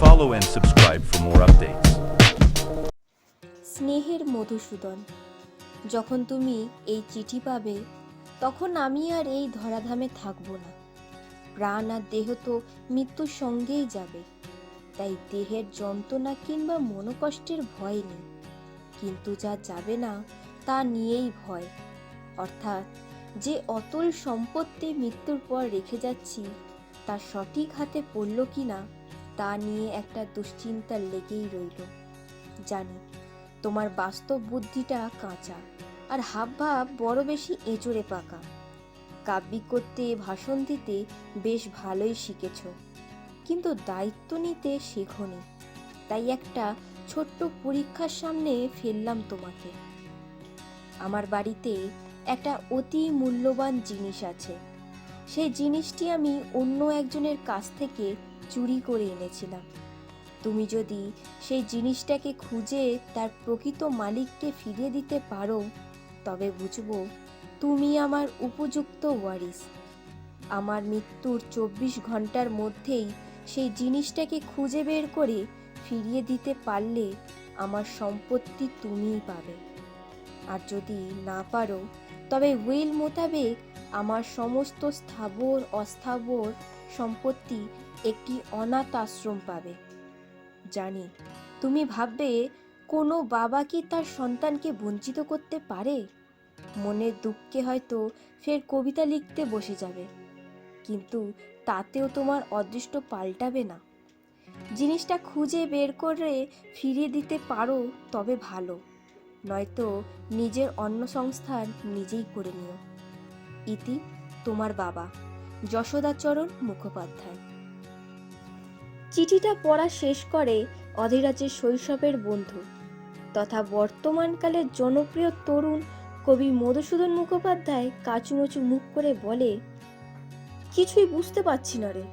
follow and subscribe for more updates. স্নেহের মধুসূদন, যখন তুমি এই চিঠি পাবে, তখন আমি আর এই ধরাধামে থাকব না। প্রাণ আর দেহ তো মৃত্যুর সঙ্গেই যাবে, তাই দেহের যন্ত্রণা কিংবা মনোকষ্টের ভয় নেই। কিন্তু যা যাবে না, তা নিয়েই ভয়। অর্থাৎ যে অতুল সম্পত্তি মৃত্যুর পর রেখে যাচ্ছি, তা সঠিক হাতে পড়ল কি না তা নিয়ে একটা দুশ্চিন্তা লেগেই রইল। জানি, তোমার বাস্তব বুদ্ধিটা কাঁচা আর হাবভাব বড় বেশি এঁচড়ে পাকা। কাব্যিক করতে, ভাষণ দিতে বেশ ভালোই শিখেছ, কিন্তু দায়িত্ব নিতে শেখনি তাই একটা ছোট্ট পরীক্ষার সামনে ফেললাম তোমাকে। আমার বাড়িতে একটা অতি মূল্যবান জিনিস আছে। সেই জিনিসটি আমি অন্য একজনের কাছ থেকে চুরি করে এনেছিলাম। তুমি যদি সেই জিনিসটাকে খুঁজে তার প্রকৃত মালিককে ফিরিয়ে দিতে পারো, তবে বুঝব তুমি আমার উপযুক্ত ওয়ারিস। আমার মৃত্যুর চব্বিশ ঘণ্টার মধ্যেই সেই জিনিসটাকে খুঁজে বের করে ফিরিয়ে দিতে পারলে আমার সম্পত্তি তুমিই পাবে। আর যদি না পারো, তবে উইল মোতাবেক আমার সমস্ত স্থাবর অস্থাবর সম্পত্তি একটি অনাথ আশ্রম পাবে। জানি, তুমি ভাববে, কোনো বাবা কি তার সন্তানকে বঞ্চিত করতে পারে? মনের দুঃখে হয়তো ফের কবিতা লিখতে বসে যাবে। কিন্তু তাতেও তোমার অদৃষ্ট পাল্টাবে না। জিনিসটা খুঁজে বের করে ফিরিয়ে দিতে পারো, তবে ভালো। নয়তো নিজের অন্য সংস্থান নিজেই করে নিও। ইতি তোমার বাবা, যশোদাচরণ মুখোপাধ্যায়। চিঠিটা পড়া শেষ করে অধীরাজের শৈশবের বন্ধু তথা বর্তমানকালের জনপ্রিয় তরুণ কবি মধুসূদন মুখোপাধ্যায় কাচুমচু মুখ করে বলে, কিছুই বুঝতে পারছি না রে,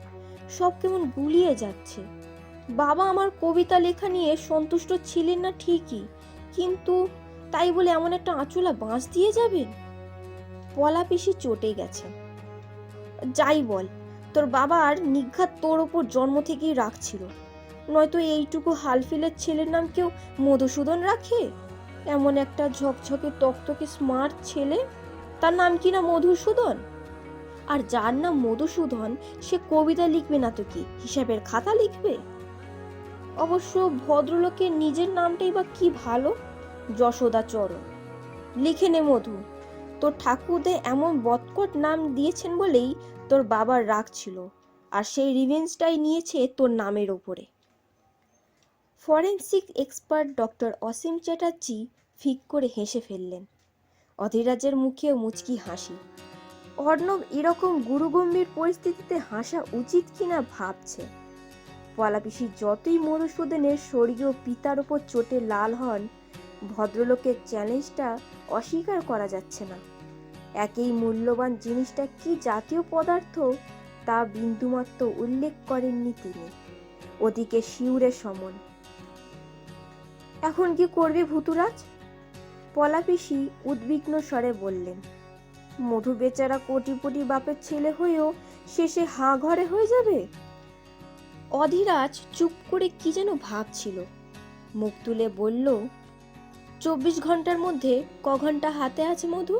সব কেমন গুলিয়ে যাচ্ছে। বাবা আমার কবিতা লেখা নিয়ে সন্তুষ্ট ছিলেন না ঠিকই, কিন্তু তাই বলে এমন একটা আঁচলা বাঁশ দিয়ে যাবেন? পলা পিসি চটে গেছে। যাই বল তোর বাবার নিঘাত তোর ওপর জন্ম থেকেই রাখছিল নয়তো এইটুকু হালফিলের ছেলের নাম কেউ মধুসূদন রাখে? এমন একটা ঝকঝকে তকতকে স্মার্ট ছেলে? তার নাম কি না মধুসূদন? আর যার নাম মধুসূদন, সে কবিতা লিখবে না তো কি? হিসাবের খাতা লিখবে? অবশ্য ভদ্রলোকের নিজের নামটাই বা কি ভালো? যশোদা চরণ। লিখে নে মধু। তোর ঠাকুরদে এমন বৎকট নাম দিয়েছেন বলেই তোর বাবার রাগ ছিল আর সেই রিভেঞ্জটাই নিয়েছে তোর নামের ওপরে। Forensic expert doctor Asim Chatterjee ফিক করে হেসে ফেললেন। অধীরাজের মুখেও মুচকি হাসি। অর্ণব এরকম গুরুগম্ভীর পরিস্থিতিতে হাসা উচিত কিনা ভাবছে। পলাপিসি যতই মধুসূদনের স্বর্গীয় পিতার ওপর চোটে লাল হন, ভদ্রলোকের চ্যালেঞ্জটা অস্বীকার করা যাচ্ছে না। একই মূল্যবান জিনিসটা কি জাতীয় পদার্থ? তা বিন্দুমাত্র উল্লেখ করেননি তিনি। ওদিকে শিউরে সমন। এখন কি করবে ভুতুরাজ? পলাপিসি উদ্বিগ্ন স্বরে বললেন, মধু বেচারা কোটিপটি বাপের ছেলে হয়েও শেষে হাঁ ঘরে হয়ে যাবে? অধীরাজ চুপ করে কি যেন ভাবছিল। মুখ তুলে বলল, চব্বিশ ঘণ্টার মধ্যে ক ঘণ্টা হাতে আছে মধু?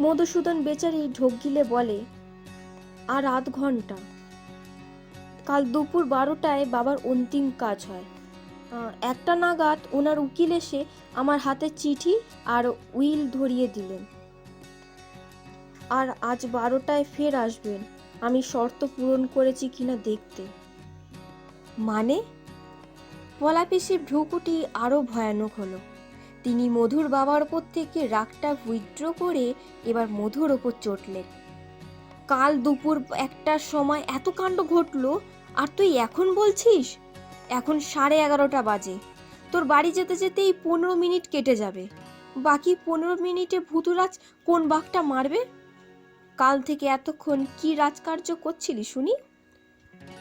মধুসূদন বেচারি ঢোক গিলে বলে, আর আধ ঘণ্টা। কাল দুপুর বারোটায় বাবার অন্তিম কাজ হয়। একটা নাগাদ ওনার উকিল এসে আমার হাতে চিঠি আর উইল ধরিয়ে দিলেন। আর আজ বারোটায় ফের আসবেন। আমি শর্ত পূরণ করেছি কিনা দেখতে। মানে? পলাপিসির ভ্রুকুটি আরও ভয়ানক হলো। তিনি মধুর বাবার ওপর থেকে রাগটা উইথড্র করে এবার মধুর ওপর চটলেন। কাল দুপুর একটার সময় এত কাণ্ড ঘটলো, আর তুই এখন বলছিস? এখন সাড়ে এগারোটা বাজে। তোর বাড়ি যেতে যেতেই পনেরো মিনিট কেটে যাবে। বাকি পনেরো মিনিটে ভুতুরাজ কোন বাঘটা মারবে? কাল থেকে এতক্ষণ কি রাজকার্য করছিলি শুনি?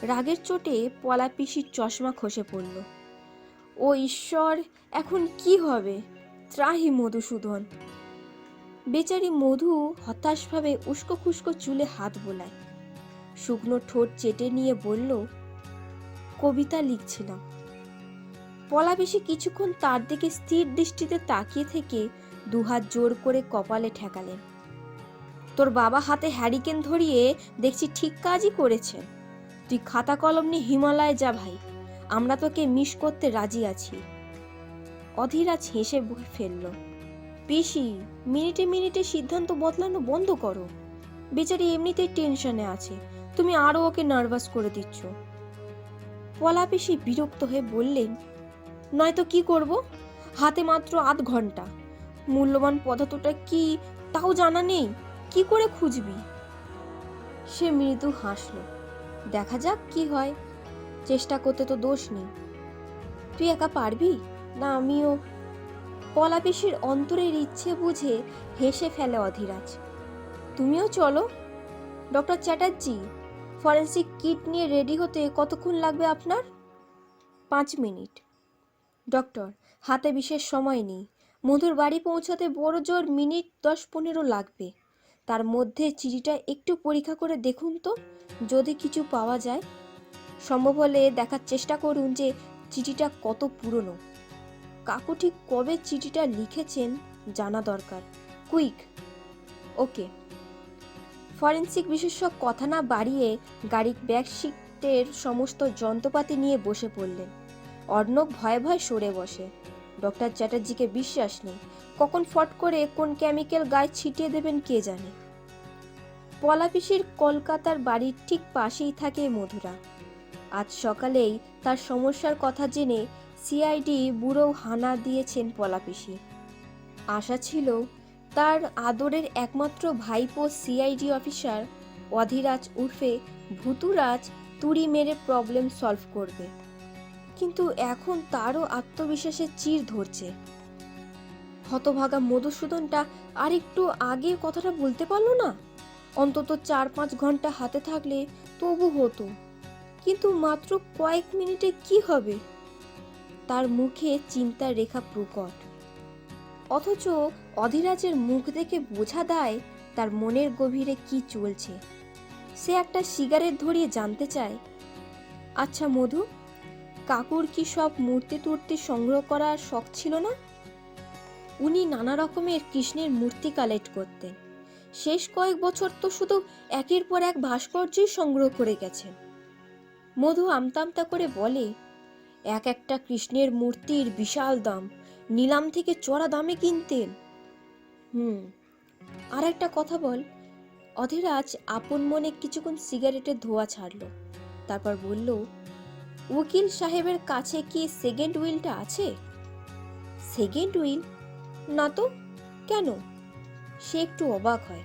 রাগের চোটে পলা পিসির চশমা খসে পড়ল। ও ঈশ্বর, এখন কি হবে? ত্রাহি মধুসূদন। বেচারি মধু হতাশভাবে উস্কো খুস্কো চুলে হাত বোলায়। শুকনো ঠোঁট চেটে নিয়ে বলল, কবিতা লিখছিলাম। পলা বেশি কিছুক্ষণ তার দিকে স্থির দৃষ্টিতে তাকিয়ে থেকে দুহাত জোর করে কপালে ঠেকালেন। তোর বাবা হাতে হ্যারিকেন ধরিয়ে দেখছি ঠিক কাজই করেছেন। তুই খাতা কলম নিয়ে হিমালয়ে যা ভাই, আমরা তোকে মিস করতে রাজি আছি। অধীরাজ হেসে বই ফেলল, পিসি, মিনিটে মিনিটে সিদ্ধান্ত বদলানো বন্ধ করো। বেচারি এমনিতেই টেনশনে আছে, তুমি আরও ওকে নার্ভাস করে দিচ্ছ। পলা পিসি বিরক্ত হয়ে বললেন, নয়তো কি করব? হাতে মাত্র আধ ঘণ্টা। মূল্যবান পদার্থটা কি তাও জানা নেই? কি করে খুঁজবি? সে মৃদু হাসল, দেখা যাক কি হয়। চেষ্টা করতে তো দোষ নেই। তুই একা পারবি? না, আমিও। পলা পিসির অন্তরের ইচ্ছে বুঝে হেসে ফেলে অধীরাজ। তুমিও চলো। ডক্টর চ্যাটার্জি, ফরেন্সিক কিট নিয়ে রেডি হতে কতক্ষণ লাগবে আপনার? পাঁচ মিনিট। ডক্টর, হাতে বিশেষ সময় নেই। মধুর বাড়ি পৌঁছাতে বড় জোর মিনিট দশ পনেরো লাগবে। তার মধ্যে চিঠিটা একটু পরীক্ষা করে দেখুন তো, যদি কিছু পাওয়া যায়। সম্ভব হলে দেখার চেষ্টা করুন যে চিঠিটা কত পুরনো। কাকু ঠিক কবে চিঠিটা লিখেছেন জানা দরকার। কুইক। ওকে। ফরেন্সিক বিশেষজ্ঞ কথা না বাড়িয়ে গাড়ির ব্যাগ সিটের সমস্ত যন্ত্রপাতি নিয়ে বসে পড়লেন। অর্ণব ভয়ে ভয়ে সরে বসে। ডক্টর চ্যাটার্জিকে বিশ্বাস নেই। কখন ফট করে কোন কেমিক্যাল গায়ে ছিটিয়ে দেবেন কে জানে? পলাপিসির কলকাতার বাড়ির ঠিক পাশেই থাকে মধুরা। আজ সকালেই তার সমস্যার কথা জেনে সিআইডি বুড়ো হানা দিয়েছেন পলাপিসি আশা ছিল তার আদরের একমাত্র ভাইপো সিআইডি অফিসার অধিরাজ উর্ফে ভুতুরাজ তুড়ি মেরে প্রবলেম সলভ করবে। কিন্তু এখন তারও আত্মবিশ্বাসের চির ধরছে। হতভাগা মধুসূদনটা আর একটু আগে কথাটা বলতে পারল না? অন্তত চার পাঁচ ঘণ্টা হাতে থাকলে তবু হতো। কিন্তু মাত্র কয়েক মিনিটে কি হবে? তার মুখে চিন্তার রেখা প্রকট। অথচ অধিরাজের মুখ দেখে বোঝা দেয় তার মনের গভীরে কি চলছে। সে একটা সিগারেট ধরিয়ে জানতে চায়। আচ্ছা মধু, কাকুর কি সব মূর্তি টুর্তি সংগ্রহ করার শখ ছিল না? উনি নানা রকমের কৃষ্ণের মূর্তি কালেক্ট করতেন। শেষ কয়েক বছর তো শুধু একের পর এক ভাস্কর্যই সংগ্রহ করে গেছেন। মধু আমতামতা করে বলে এক একটা কৃষ্ণের মূর্তির বিশাল দাম। নিলাম থেকে চড়া দামে কিনতেন। হুম আর একটা কথা বল। অধীরাজ আপন মনে কিছুক্ষণ সিগারেটের ধোয়া ছাড়ল। তারপর বলল, উকিল সাহেবের কাছে কি সেকেন্ড উইলটা আছে? সেকেন্ড উইল না তো, কেন? সে একটু অবাক হয়।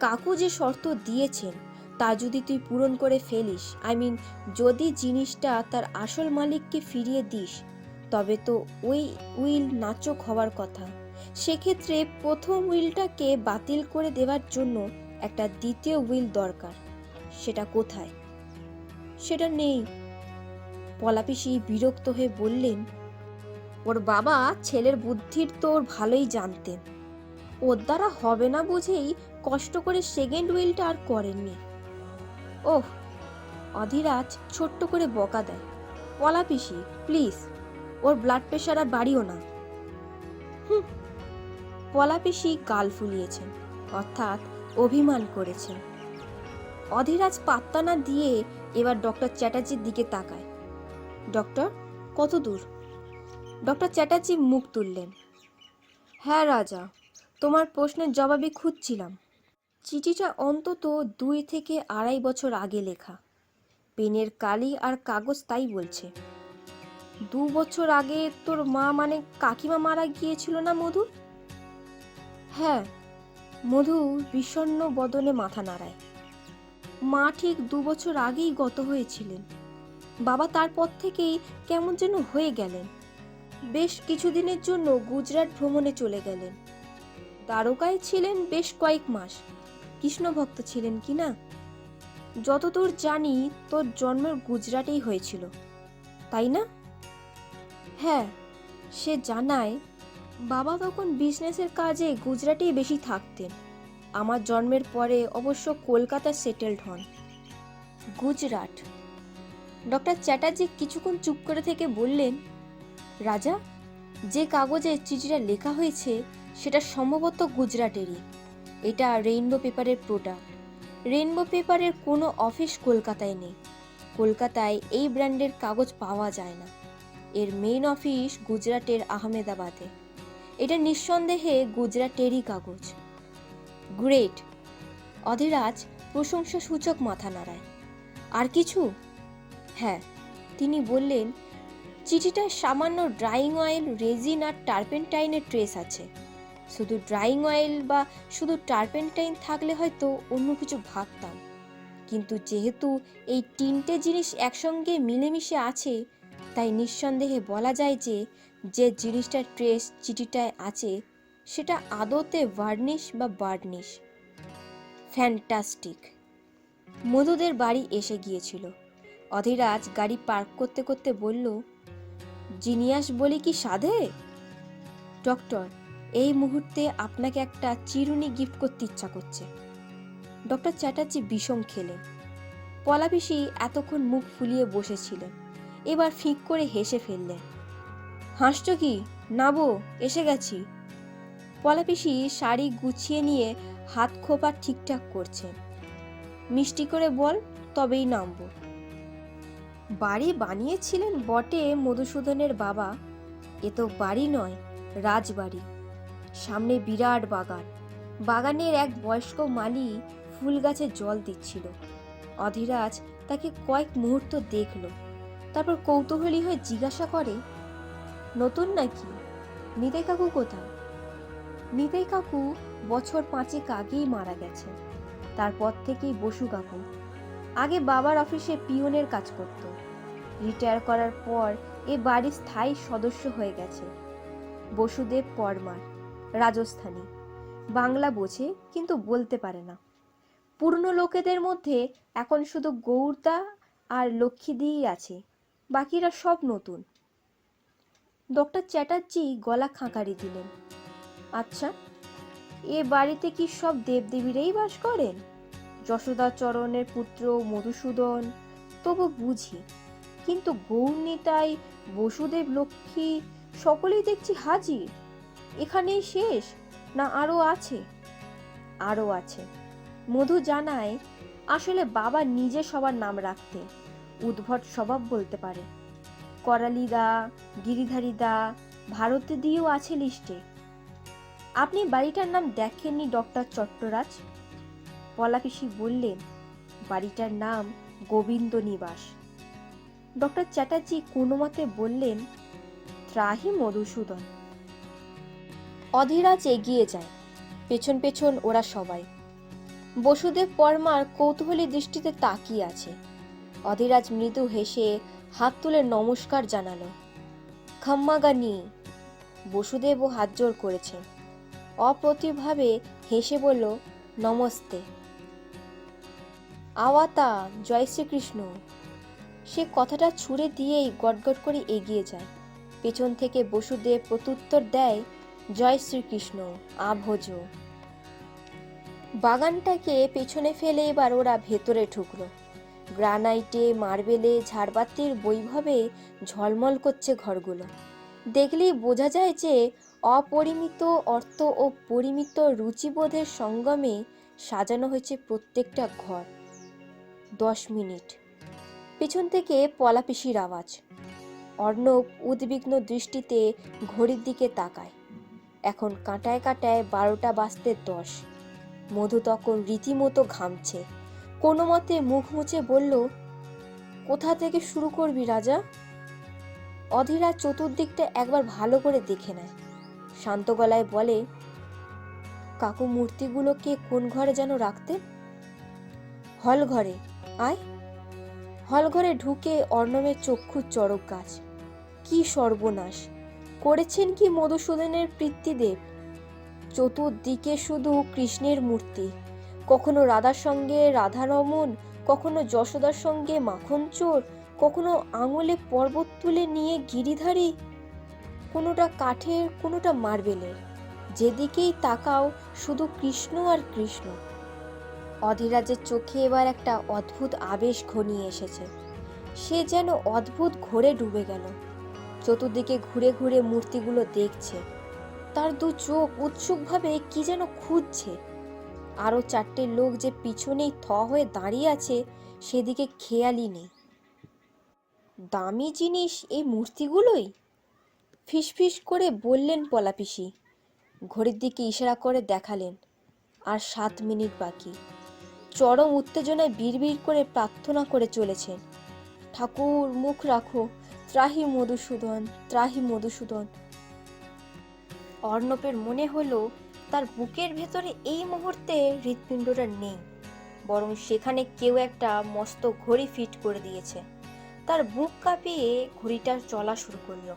কাকু যে শর্ত দিয়েছেন তা যদি তুই পূরণ করে ফেলিস আই মিন যদি জিনিসটা তার আসল মালিককে ফিরিয়ে দিস, তবে তো ওই উইল নাচক হওয়ার কথা। সেক্ষেত্রে প্রথম উইলটাকে বাতিল করে দেওয়ার জন্য একটা দ্বিতীয় উইল দরকার। সেটা কোথায়? সেটা নেই। পলাপিসি বিরক্ত হয়ে বললেন, ওর বাবা ছেলের বুদ্ধির তোর ভালোই জানতেন। ওর দ্বারা হবে না বুঝেই কষ্ট করে সেকেন্ড উইলটা আর করেননি। ওহ, অধিরাজ ছোট্ট করে বকা দেয়। পলাপিসি প্লিজ, ওর ব্লাড প্রেশার আর বাড়িও না। হুম। পলাপিসি গাল ফুলিয়েছেন অর্থাৎ অভিমান করেছেন অধিরাজ পাত্তা না দিয়ে এবার ডক্টর চ্যাটার্জির দিকে তাকায়। ডক্টর, কত দূর? ডক্টর চ্যাটার্জি মুখ তুললেন। হ্যাঁ রাজা, তোমার প্রশ্নের জবাবে খুঁজছিলাম। চিঠিটা অন্তত দুই থেকে আড়াই বছর আগে লেখা। পেনের কালি আর কাগজ তাই বলছে। দু বছর আগে তোর মা মানে কাকিমা মারা গিয়েছিল না মধু? হ্যাঁ মধু বিষণ্ণ বদনে মাথা নাড়ায়। মা ঠিক দু বছর আগেই গত হয়েছিলেন। বাবা তারপর থেকেই কেমন যেন হয়ে গেলেন। বেশ কিছুদিনের জন্য গুজরাট ভ্রমণে চলে গেলেন। দ্বারকায় ছিলেন বেশ কয়েক মাস। কৃষ্ণভক্ত ছিলেন কি না? যতদূর জানি, তোর জন্ম গুজরাটেই হয়েছিল, তাই না? হ্যাঁ সে জানায়, বাবা তখন বিজনেসের কাজে গুজরাটেই বেশি থাকতেন। আমার জন্মের পরে অবশ্য কলকাতা সেটেলড হন। গুজরাট। ডক্টর চ্যাটার্জি কিছুক্ষণ চুপ করে থেকে বললেন, রাজা, যে কাগজে চিঠিটা লেখা হয়েছে, সেটা সম্ভবত গুজরাটেরই। এটা রেইনবো পেপারের প্রোডাক্ট রেইনবো পেপারের কোনো অফিস কলকাতায় নেই। কলকাতায় এই ব্র্যান্ডের কাগজ পাওয়া যায় না। এর মেইন অফিস গুজরাটের আহমেদাবাদে। এটা নিঃসন্দেহে গুজরাটেরই কাগজ। গ্রেট অধিরাজ প্রশংসা সূচক মাথা নাড়ায় আর কিছু? হ্যাঁ তিনি বললেন, চিঠিটায় সামান্য ড্রাইং অয়েল রেজিন আর টার্পেন্টাইনের ট্রেস আছে। শুধু ড্রাইং অয়েল বা শুধু টার্পেন্টাইন থাকলে হয়তো অন্য কিছু ভাবতাম। কিন্তু যেহেতু এই তিনটে জিনিস একসঙ্গে মিলেমিশে আছে, তাই নিঃসন্দেহে বলা যায় যে যে জিনিসটার ট্রেস চিঠিটায় আছে, সেটা আদতে ভার্নিশ বা বার্নিশ ফ্যান্টাস্টিক মধুদের বাড়ি এসে গিয়েছিল। অধীরাজ গাড়ি পার্ক করতে করতে বলল, জিনিয়াস বলি কি সাধে? ডক্টর এই মুহূর্তে আপনাকে একটা চিরুনি গিফট করতে ইচ্ছা করছে। ডক্টর চ্যাটার্জি বিষম খেলেন পলাপিসি এতক্ষণ মুখ ফুলিয়ে বসেছিলেন। এবার ফিক করে হেসে ফেললেন। হাসছ কি? নাবো এসে গেছি। পলাপিসি শাড়ি গুছিয়ে নিয়ে হাত খোপা ঠিকঠাক করছেন মিষ্টি করে বল, তবেই নামবো। বাড়ি বানিয়েছিলেন বটে মধুসূদনের বাবা। এ তো বাড়ি নয়, রাজবাড়ি। সামনে বিরাট বাগান। বাগানের এক বয়স্ক মালি ফুল গাছে জল দিচ্ছিল। অধিরাজ তাকে কয়েক মুহূর্ত দেখল। তারপর কৌতূহলী হয়ে জিজ্ঞাসা করে, নতুন নাকি? নিতাই কাকু কোথায়? নিতাই কাকু বছর পাঁচেক আগেই মারা গেছে। তারপর থেকেই বসু কাকু। আগে বাবার অফিসে পিয়নের কাজ করত। রিটায়ার করার পর এ বাড়ির স্থায়ী সদস্য হয়ে গেছে। বসুদেব পরমার। রাজস্থানী। বাংলা বোঝে কিন্তু বলতে পারে না। পুরনো লোকেদের মধ্যে এখন শুধু গৌরদা আর লক্ষ্মীদিই আছে, বাকিরা সব নতুন। ডক্টর চ্যাটার্জি গলা খাঁকারি দিলেন। আচ্ছা এ বাড়িতে কি সব দেবদেবীরাই বাস করেন? যশোদাচরণের পুত্র মধুসূদন, তবু বুঝি, কিন্তু গৌরনীতাই বসুদেব, লক্ষ্মী সকলেই দেখছি হাজির। এখানেই শেষ? না আরও আছে? আরও আছে। মধু জানায়, আসলে বাবা নিজে সবার নাম রাখতে, উদ্ভট স্বভাব বলতে পারে। করালি দা, গিরিধারী দা, ভারতে দিয়েও আছে লিস্টে। আপনি বাড়িটার নাম দেখেননি ডক্টর চট্টরাজ? পলাপিসি বললেন, বাড়িটার নাম গোবিন্দ নিবাস। ডক্টর চ্যাটার্জি কোনো মতে বললেন, ত্রাহি মধুসূদন। অধীরাজ এগিয়ে যায়। পেছন পেছন ওরা সবাই। বসুদেব, পরমার কৌতূহলী দৃষ্টিতে তাকিয়ে আছে। অধীরাজ মৃদু হেসে হাত তুলে নমস্কার জানালো। খাম্মাগানি বসুদেবও হাত জোর করেছেন অপ্রতিভাবে হেসে বলল, নমস্তে। আওয়াতা, জয় শ্রীকৃষ্ণ। সে কথাটা ছুঁড়ে দিয়েই গটগট করে এগিয়ে যায়। পেছন থেকে বসুদেব প্রত্যুত্তর দেয় জয় শ্রীকৃষ্ণ, আভোজ। বাগানটাকে পেছনে ফেলে এবার ওরা ভেতরে ঢুকলো। গ্রানাইটে, মার্বেলে, ঝাড়বাতির বৈভবে ঝলমল করছে ঘরগুলো। দেখলেই বোঝা যায় যে অপরিমিত অর্থ ও পরিমিত রুচিবোধের সঙ্গমে সাজানো হয়েছে প্রত্যেকটা ঘর। দশ মিনিট। পেছন থেকে পলাপিসির আওয়াজ। অর্ণব উদ্বিগ্ন দৃষ্টিতে ঘড়ির দিকে তাকায়। এখন কাঁটায় কাঁটায় বারোটা বাজতে দশ। মধু তখন রীতিমতো ঘামছে। কোনো মতে মুখ মুছে বলল, কোথা থেকে শুরু করবি রাজা? অধীরা চতুর্দিকটা একবার ভালো করে দেখে নেয়। শান্ত গলায় বলে, কাকু মূর্তিগুলোকে কোন ঘরে যেন রাখতে? হল ঘরে। আয়। হল ঘরে ঢুকে অর্ণবের চক্ষু চড়ক গাছ। কি সর্বনাশ। করেছেন কি মধুসূদনের পিতৃদেব? চতুর্দিকে শুধু কৃষ্ণের মূর্তি। কখনো রাধার সঙ্গে রাধারমন, কখনো যশোদার সঙ্গে মাখন চোর কখনো আঙুলে পর্বত তুলে নিয়ে গিরিধারী। কোনোটা কাঠের কোনোটা মার্বেলের। যেদিকেই তাকাও, শুধু কৃষ্ণ আর কৃষ্ণ। অধিরাজের চোখে এবার একটা অদ্ভুত আবেশ ঘনিয়ে এসেছে। সে যেন অদ্ভুত ঘোরে ডুবে গেল। চতুর্দিকে ঘুরে ঘুরে মূর্তিগুলো দেখছে। তার দু চোখ উৎসুকভাবে কি যেন খুঁজছে। আরও চারটে লোক যে পিছনেই থ হয়ে দাঁড়িয়ে আছে, সেদিকে খেয়ালই নেই। দামি জিনিস এই মূর্তিগুলোই? ফিসফিস করে বললেন পলাপিসি। ঘড়ির দিকে ইশারা করে দেখালেন। আর সাত মিনিট বাকি। চরম উত্তেজনায় বিড়বিড় করে প্রার্থনা করে চলেছেন। ঠাকুর, মুখ রাখো। ত্রাহি মধুসূদন ত্রাহি মধুসূদন। অর্ণবের মনে হলো তার বুকের ভেতরে এই মুহূর্তে হৃৎপিণ্ডটা নেই, বরং সেখানে কেউ একটা মস্ত ঘড়ি ফিট করে দিয়েছে। তার বুক কাঁপিয়ে ঘড়িটা চলা শুরু করল।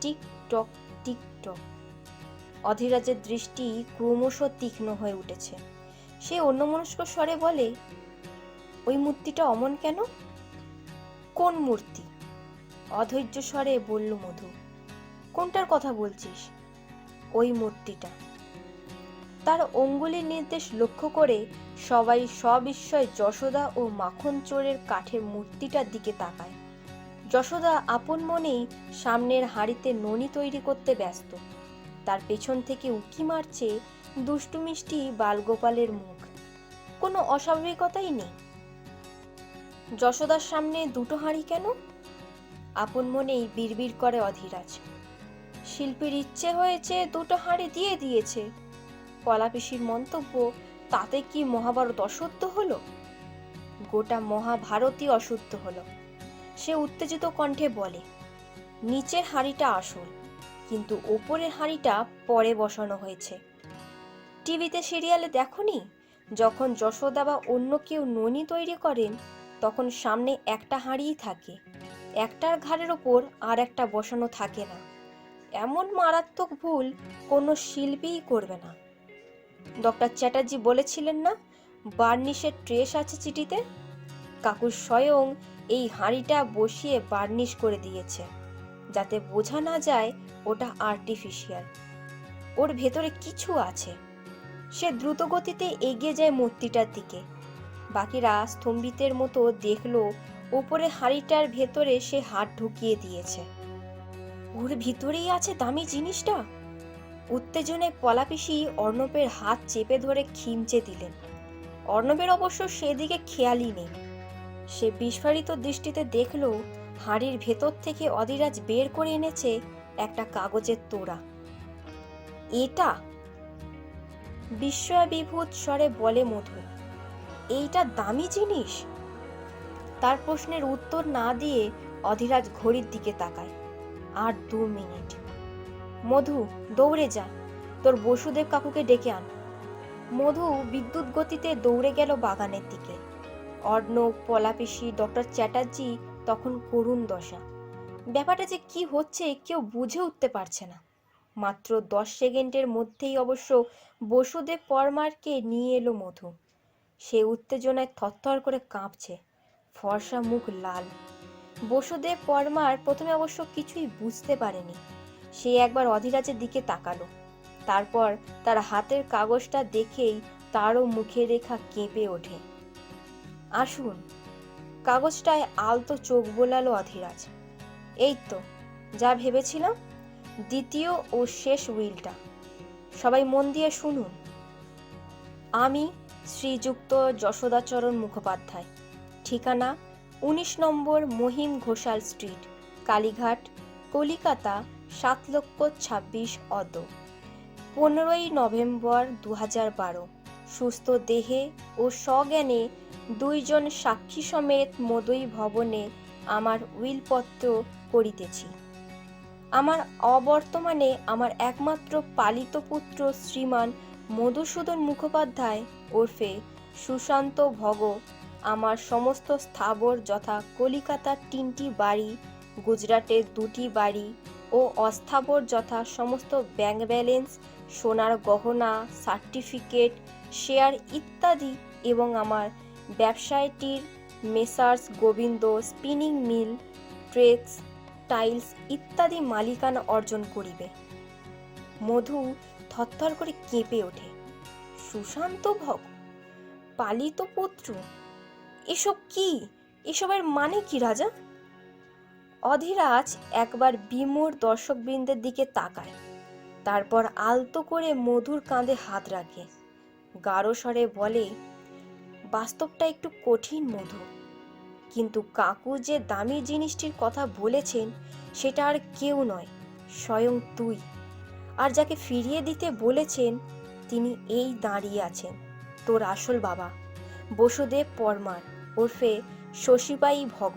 টিক টক টিক টক। অধীরাজের দৃষ্টি ক্রমশ তীক্ষ্ণ হয়ে উঠেছে। সে অন্যমনস্ক স্বরে বলে, ওই মূর্তিটা অমন কেন? কোন মূর্তি? অধৈর্য স্বরে বলল মধু, কোনটার কথা বলছিস? ওই মূর্তিটা। তার অঙ্গুলির নির্দেশ লক্ষ্য করে সবাই সবিস্ময় যশোদা ও মাখন চোরের কাঠের মূর্তিটার দিকে তাকায়। যশোদা আপন মনেই সামনের হাঁড়িতে ননি তৈরি করতে ব্যস্ত। তার পেছন থেকে উকি মারছে দুষ্টু মিষ্টি বালগোপালের মুখ। কোনো অস্বাভাবিকতাই নেই। যশোদার সামনে দুটো হাঁড়ি কেন? আপন মনেই বিড়বিড় করে অধীরাজ। শিল্পীর ইচ্ছে হয়েছে দুটো হাঁড়ি দিয়ে দিয়েছে। কলাপিসির মন্তব্য, তাতে কি মহাভারত অশুদ্ধ হলো? গোটা মহাভারতই অশুদ্ধ হলো। সে উত্তেজিত কণ্ঠে বলে, নিচের হাঁড়িটা আসল, কিন্তু ওপরের হাঁড়িটা পরে বসানো হয়েছে। টিভিতে সিরিয়ালে দেখনি? যখন যশোদা বা অন্য কেউ ননি তৈরি করেন, তখন সামনে একটা হাঁড়িই থাকে। একটার ঘাড়ের ওপর আর একটা বসানো থাকে না। এমন মারাত্মক ভুল কোনো শিল্পীই করবে না। ডক্টর চ্যাটার্জি বলেছিলেন না, বার্নিশের ট্রেস আছে চিঠিতে? কাকু স্বয়ং এই হাঁড়িটা বসিয়ে বার্নিশ করে দিয়েছে, যাতে বোঝা না যায় ওটা আর্টিফিশিয়াল। ওর ভেতরে কিছু আছে। সে দ্রুত গতিতে এগিয়ে যায় মূর্তিটার দিকে। বাকিরা স্তম্ভিতের মতো দেখল ওপরে হাঁড়িটার ভেতরে সে হাত ঢুকিয়ে দিয়েছে। ওর ভিতরেই আছে দামি জিনিসটা। উত্তেজনায় পলাপিসি অর্ণবের হাত চেপে ধরে খিমচে দিলেন। অর্ণবের অবশ্য সেদিকে খেয়ালই নেই। সে বিস্ফারিত দৃষ্টিতে দেখল, হাঁড়ির ভেতর থেকে অধিরাজ বের করে এনেছে একটা কাগজের তোড়া। এটা? বিস্ময়বিভূত স্বরে বলে মধু। এইটা দামি জিনিস? তার প্রশ্নের উত্তর না দিয়ে অধিরাজ ঘড়ির দিকে তাকায়। আর দু মিনিট। মধু, দৌড়ে যা। তোর বসুদেব কাকুকে ডেকে আন। মধু বিদ্যুৎ গতিতে দৌড়ে গেল বাগানের দিকে। অর্ণব পলাপিসি ডক্টর চ্যাটার্জি তখন করুণ দশা। ব্যাপারটা যে কি হচ্ছে কেউ বুঝে উঠতে পারছে না। মাত্র দশ সেকেন্ডের মধ্যেই অবশ্য বসুদেব পরমারকে নিয়ে এলো মধু। সে উত্তেজনায় থরথর করে কাঁপছে। ফর্সা মুখ লাল। বসুদেব পরমার প্রথমে অবশ্য কিছুই বুঝতে পারেনি। সে একবার অধীরাজের দিকে তাকালো। তারপর তার হাতের কাগজটা দেখেই তারও মুখের রেখা কেঁপে ওঠে। আসুন, কাগজটায় আলতো চোখ বোলালো অধীরাজ। এই তো, যা ভেবেছিলাম, দ্বিতীয় ও শেষ উইলটা। সবাই মন দিয়ে শুনুন। আমি শ্রীযুক্ত যশোদাচরণ মুখোপাধ্যায়। ঠিকানা উনিশ নম্বর মহিম ঘোষাল স্ট্রিট, কালীঘাট, কলিকাতা, সাত লক্ষ ছাব্বিশ অত পনেরোই নভেম্বর দু হাজার বারো। সুস্থ দেহে ও স্বজ্ঞানে দুইজন সাক্ষী সমেত মদই ভবনে আমার উইলপত্র করিতেছি। আমার অবর্তমানে আমার একমাত্র পালিত পুত্র শ্রীমান মধুসূদন মুখোপাধ্যায় ওরফে সুশান্ত ভগ আমার সমস্ত স্থাবর যথা কলিকাতার তিনটি বাড়ি, গুজরাটের দুটি বাড়ি ও অস্থাবর যথা সমস্ত ব্যাংক ব্যালেন্স সোনার গহনা সার্টিফিকেট শেয়ার ইত্যাদি এবং আমার ব্যবসায়টির মেসার্স, গোবিন্দ স্পিনিং মিল ট্রেক্স টাইলস ইত্যাদি মালিকানা অর্জন করিবে। মধু থরথর করে কেঁপে ওঠে। সুশান্ত ভগ, পালিত পুত্র এসব কি? এসবের মানে কি, রাজা? অধীরাজ একবার বিমূর দর্শকবৃন্দের দিকে তাকায়, তারপর আলতো করে মধুর কাঁধে হাত রাখে। গাঢ় স্বরে বলে, বাস্তবটা একটু কঠিন, মধু। কিন্তু কাকু যে দামি জিনিসটির কথা বলেছেন, সেটা আর কেউ নয়, স্বয়ং তুই। আর যাকে ফিরিয়ে দিতে বলেছেন, তিনি এই দাঁড়িয়ে আছেন। তোর আসল বাবা, বসুদেব পরমার। ওরফে শশীবাই ভগ।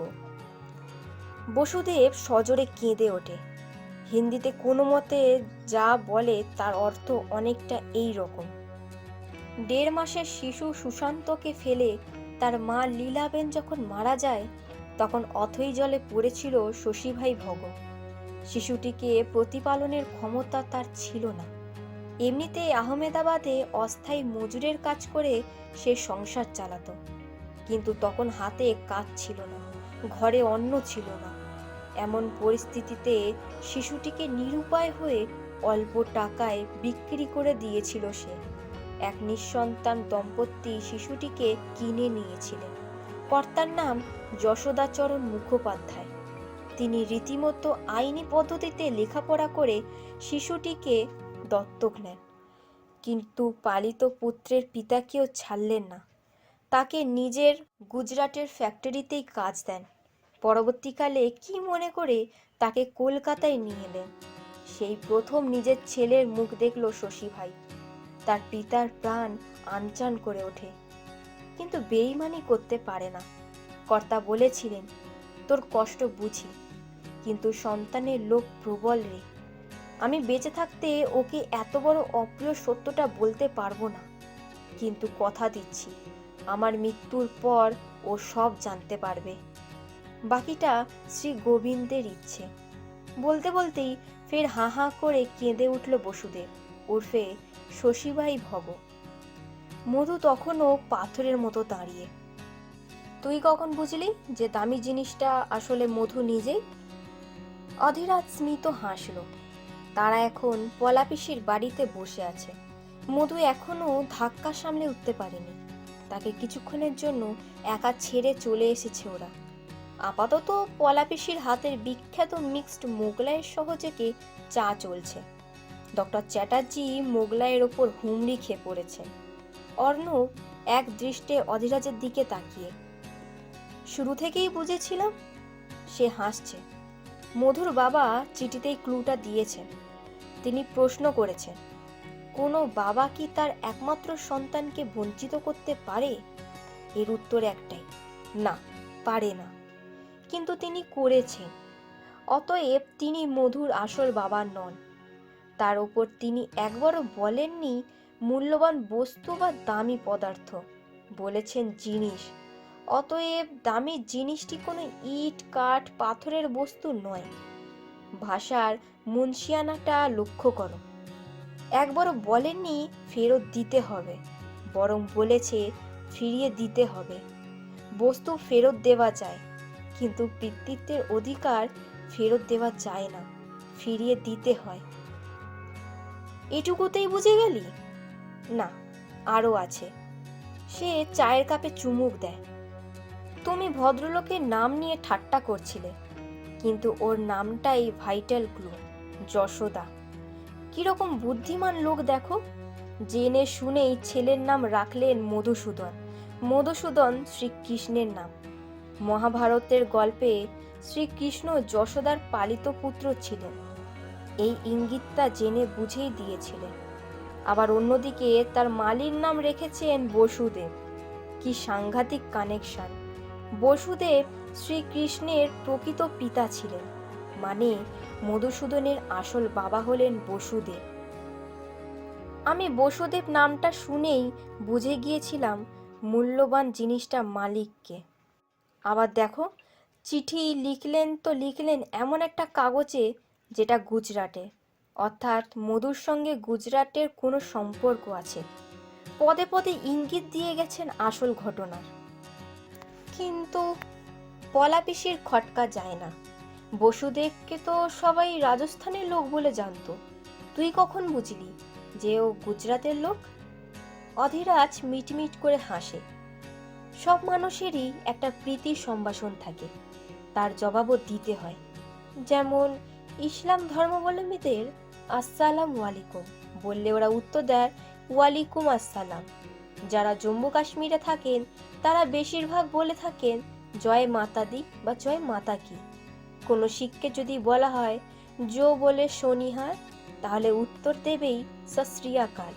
বসুদেব সজোরে কেঁদে ওঠে। হিন্দিতে কোনো মতে যা বলে তার অর্থ অনেকটা এই রকম। দেড় মাসের শিশু সুশান্তকে ফেলে তার মা লীলাবেন যখন মারা যায়, তখন অথই জলে পড়েছিল শশীভাই ভগ। শিশুটিকে প্রতিপালনের ক্ষমতা তার ছিল না। এমনিতে আহমেদাবাদে অস্থায়ী মজুরের কাজ করে সে সংসার চালাতো। কিন্তু তখন হাতে কাজ ছিল না, ঘরে অন্ন ছিল না। এমন পরিস্থিতিতে শিশুটিকে নিরুপায় হয়ে অল্প টাকায় বিক্রি করে দিয়েছিল সে। এক নিঃসন্তান দম্পতি শিশুটিকে কিনে নিয়েছিলেন। কর্তার নাম যশোদাচরণ মুখোপাধ্যায়। তিনি রীতিমতো আইনি পদ্ধতিতে লেখাপড়া করে শিশুটিকে দত্তক নেন। কিন্তু পালিত পুত্রের পিতাকেও ছাড়লেন না। তাকে নিজের গুজরাটের ফ্যাক্টরিতেই কাজ দেন। পরবর্তীকালে কি মনে করে তাকে কলকাতায় নিয়ে এলেন? সেই প্রথম নিজের ছেলের মুখ দেখল শশী ভাই। তার পিতার প্রাণ আনচান করে ওঠে। কিন্তু বেইমানি করতে পারে না। কর্তা বলেছিলেন, তোর কষ্ট বুঝি, কিন্তু সন্তানের লোক প্রবল রে। আমি বেঁচে থাকতে ওকে এত বড় অপ্রিয় সত্যটা বলতে পারব না। কিন্তু কথা দিচ্ছি। আমার মৃত্যুর পর ও সব জানতে পারবে। বাকিটা শ্রী গোবিন্দের ইচ্ছে। বলতে বলতেই ফের হাঁ হাঁ করে কেঁদে উঠল বসুদেব। ওরফে শশীবাই ভব। মধু তখনও পাথরের মতো দাঁড়িয়ে। তুই কখন বুঝলি যে দামি জিনিসটা আসলে মধু নিজেই? অধীরাজ স্মিত হাসল। তারা এখন পলাপিসির বাড়িতে বসে আছে। মধু এখনও ধাক্কা সামলে উঠতে পারেনি। তাকে কিছুক্ষণের জন্য একা ছেড়ে চলে এসেছে ওরা। আপাতত পলাপিসির হাতের বিখ্যাত মিক্সড মোগলাইয়ের সহযোগে চা চলছে। ডক্টর চ্যাটার্জি মোগলাইয়ের ওপর হুমড়ি খেয়ে পড়েছেন। অর্ণব এক দৃষ্টে অধিরাজের দিকে তাকিয়ে। শুরু থেকেই বুঝেছিলাম সে হাসছে। মধুর বাবা চিঠিতেই ক্লুটা দিয়েছেন। তিনি প্রশ্ন করেছেন কোনো বাবা কি তার একমাত্র সন্তানকে বঞ্চিত করতে পারে? এর উত্তর একটাই, না, পারে না। কিন্তু তিনি করেছেন। অতএব তিনি মধুর আসল বাবা নন। তার ওপর তিনি একবারও বলেননি মূল্যবান বস্তু বা দামি পদার্থ। বলেছেন জিনিস। অতএব দামি জিনিসটি কোনো ইট, কাঠ, পাথরের বস্তু নয়। ভাষার মুন্সিয়ানাটা লক্ষ্য করো। একবারও বলেননি ফেরত দিতে হবে, বরং বলেছে ফিরিয়ে দিতে হবে। বস্তু ফেরত দেওয়া যায়, কিন্তু পিতৃত্বের অধিকার ফেরত দেওয়া যায় না, ফিরিয়ে দিতে হয়। এটুকুতেই বুঝে গেলি? না, আরও আছে। সে চায়ের কাপে চুমুক দেয়। তুমি ভদ্রলোকের নাম নিয়ে ঠাট্টা করছিলে, কিন্তু ওর নামটাই ভাইটাল ক্লু যশোদা। কীরকম বুদ্ধিমান লোক দেখো। জেনে শুনেই ছেলের নাম রাখলেন মধুসূদন। মধুসূদন শ্রীকৃষ্ণের নাম। মহাভারতের গল্পে শ্রীকৃষ্ণ যশোদার পালিত পুত্র ছিলেন। এই ইঙ্গিতটা জেনে বুঝেই দিয়েছিলেন। আবার অন্যদিকে তার মালির নাম রেখেছেন বসুদেব। কি সাংঘাতিক কানেকশন। বসুদেব শ্রীকৃষ্ণের প্রকৃত পিতা ছিলেন। মানে মধুসূদনের আসল বাবা হলেন বসুদেব। আমি বসুদেব নামটা শুনেই বুঝে গিয়েছিলাম মূল্যবান জিনিসটা মালিককে। আবার দেখো, চিঠি লিখলেন তো লিখলেন এমন একটা কাগজে যেটা গুজরাটে। অর্থাৎ মধুর সঙ্গে গুজরাটের কোনো সম্পর্ক আছে। পদে পদে ইঙ্গিত দিয়ে গেছেন আসল ঘটনার। কিন্তু পলাপিসির খটকা যায় না। বসুদেবকে তো সবাই রাজস্থানের লোক বলে জানতো। তুই কখন বুঝলি যে ও গুজরাটের লোক? অধীরাজ মিটমিট করে হাসে। সব মানুষেরই একটা প্রীতি সম্ভাষণ থাকে। তার জবাবও দিতে হয়। যেমন, ইসলাম ধর্মাবলম্বীদের আসসালাম ওয়ালিকুম বললে ওরা উত্তর দেয় ওয়ালিকুম আসসালাম। যারা জম্মু কাশ্মীরে থাকেন, তারা বেশিরভাগ বলে থাকেন, জয় মাতা দি বা জয় মাতা কি। কোনো শিখকে যদি বলা হয় জো বলে শনিহার তাহলে উত্তর দেবেই সশ্রিয়াকাল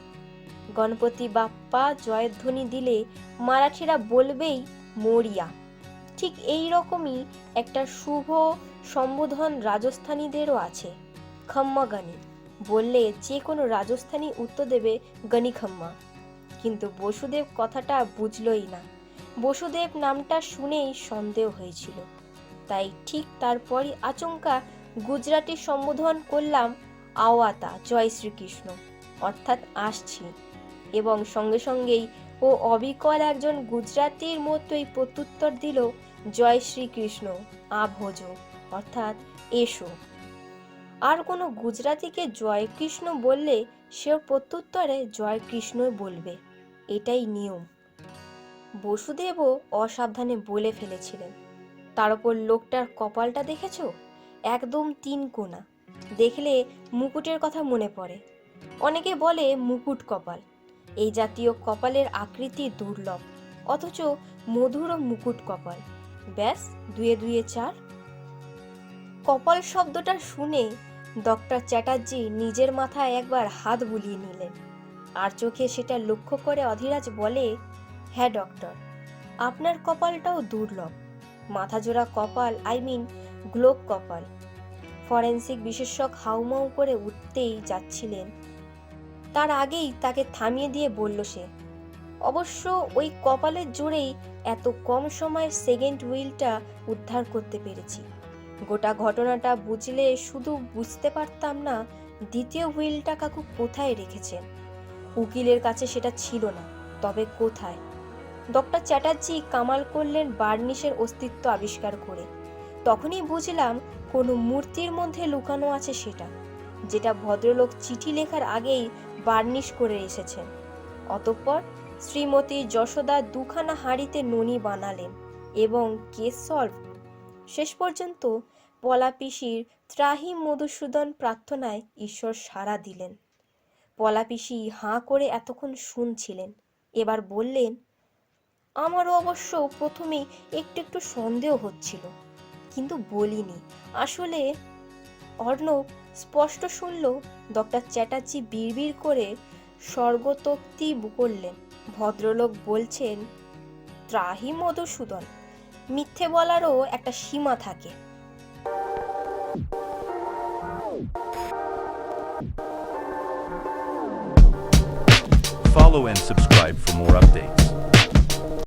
গণপতি বাপ্পা জয়ধ্বনি দিলে মারাঠিরা বলবেই মরিয়া। ঠিক এই রকমই একটা শুভ সম্বোধন রাজস্থানীদেরও আছে। খম্মা গানি বললে যে কোনো রাজস্থানী উত্তর দেবে গনি খম্মা। কিন্তু বসুদেব কথাটা বুঝলই না। বসুদেব নামটা শুনেই সন্দেহ হয়েছিল। তাই ঠিক তারপরই আচমকা গুজরাটি সম্বোধন করলাম আওয়াতা, জয় শ্রীকৃষ্ণ। অর্থাৎ আসছি। এবং সঙ্গে সঙ্গেই ও অবিকল একজন গুজরাটির মতোই প্রত্যুত্তর দিল, জয় শ্রীকৃষ্ণ, আভোজ। অর্থাৎ এসো। আর কোনো গুজরাটিকে জয় কৃষ্ণ বললে সেও প্রত্যুত্তরে জয় কৃষ্ণই বলবে। এটাই নিয়ম। বসুদেবও অসাবধানে বলে ফেলেছিলেন। তার উপর লোকটার কপালটা দেখেছ? একদম তিন কোনা দেখলে মুকুটের কথা মনে পড়ে। অনেকে বলে মুকুট কপাল। এই জাতীয় কপালের আকৃতি দুর্লভ। অথচ মধুর ও মুকুট কপাল। ব্যাস, দুয়ে দুয়ে চার। কপাল শব্দটা শুনে ডক্টর চ্যাটার্জি নিজের মাথায় একবার হাত বুলিয়ে নিলেন। আর চোখে সেটা লক্ষ্য করে অধীরাজ বলে হ্যাঁ ডক্টর, আপনার কপালটাও দুর্লভ। মাথাজোড়া কপাল আই মিন গ্লোব কপাল। ফরেন্সিক বিশেষজ্ঞ হাউমাউ করে উঠতেই যাচ্ছিলেন। তার আগেই তাকে থামিয়ে দিয়ে বলল সে, অবশ্য ওই কপালের জোরেই এত কম সময়ে সেকেন্ড হুইলটা উদ্ধার করতে পেরেছি। গোটা ঘটনাটা বুঝলে শুধু বুঝতে পারতাম না, দ্বিতীয় হুইলটা কাকু কোথায় রেখেছেন? উকিলের কাছে সেটা ছিল না, তবে কোথায়? ডক্টর চ্যাটার্জি কামাল করলেন বার্নিশের অস্তিত্ব আবিষ্কার করে। তখনই বুঝলাম কোনো মূর্তির মধ্যে লুকানো আছে সেটা, যেটা ভদ্রলোক চিঠি লেখার আগেই বার্নিশ করে এসেছেন। অতঃপর শ্রীমতী যশোদা দুখানা হাঁড়িতে ননি বানালেন এবং কেস সলভ। শেষ পর্যন্ত পলাপিসির ত্রাহি মধুসূদন প্রার্থনায় ঈশ্বর সাড়া দিলেন। পলাপিসি হাঁ করে এতক্ষণ শুনছিলেন, এবার বললেন আমারও অবশ্য প্রথমেই একটু একটু সন্দেহ হচ্ছিল, কিন্তু বলিনি। আসলে অর্ণব স্পষ্ট শুনল ডক্টর চ্যাটার্জি বিড়বিড় করে স্বর্গতোক্তি করলেন। ভদ্রলোক বলছেন, ত্রাহি মধুসূদন, মিথ্যে বলারও একটা সীমা থাকে। Follow and subscribe for more updates.